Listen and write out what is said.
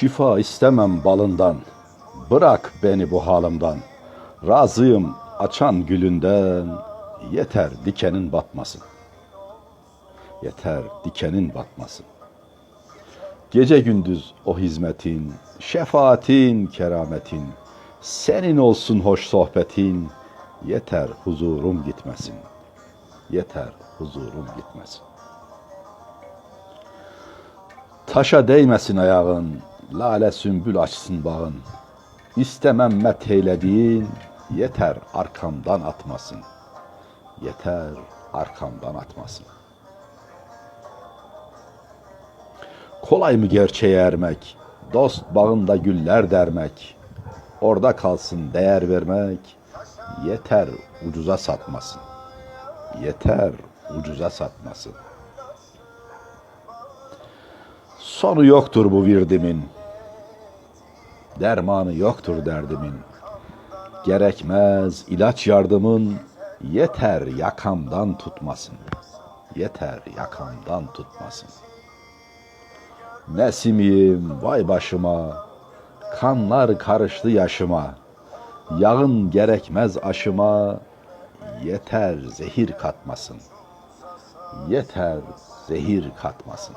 Şifa istemem balından. Bırak beni bu halimden. Razıyım açan gülünden. Yeter dikenin batmasın. Yeter dikenin batmasın. Gece gündüz o hizmetin, şefaatin, kerametin, senin olsun hoş sohbetin, yeter huzurum gitmesin. Yeter huzurum gitmesin. Taşa değmesin ayağın, lale sümbül açsın bağın. İstemem metheylediğin, yeter arkamdan atmasın. Yeter arkamdan atmasın. Kolay mı gerçeğe ermek? Dost bağında güller dermek. Orada kalsın değer vermek. Yeter ucuza satmasın. Yeter ucuza satmasın. Sonu yoktur bu virdimin. Dermanı yoktur derdimin. Gerekmez ilaç yardımın. Yeter yakamdan tutmasın. Yeter yakamdan tutmasın. Nesimiyim vay başıma, kanlar karıştı yaşıma. Yağın gerekmez aşıma, yeter zehir katmasın. Yeter zehir katmasın.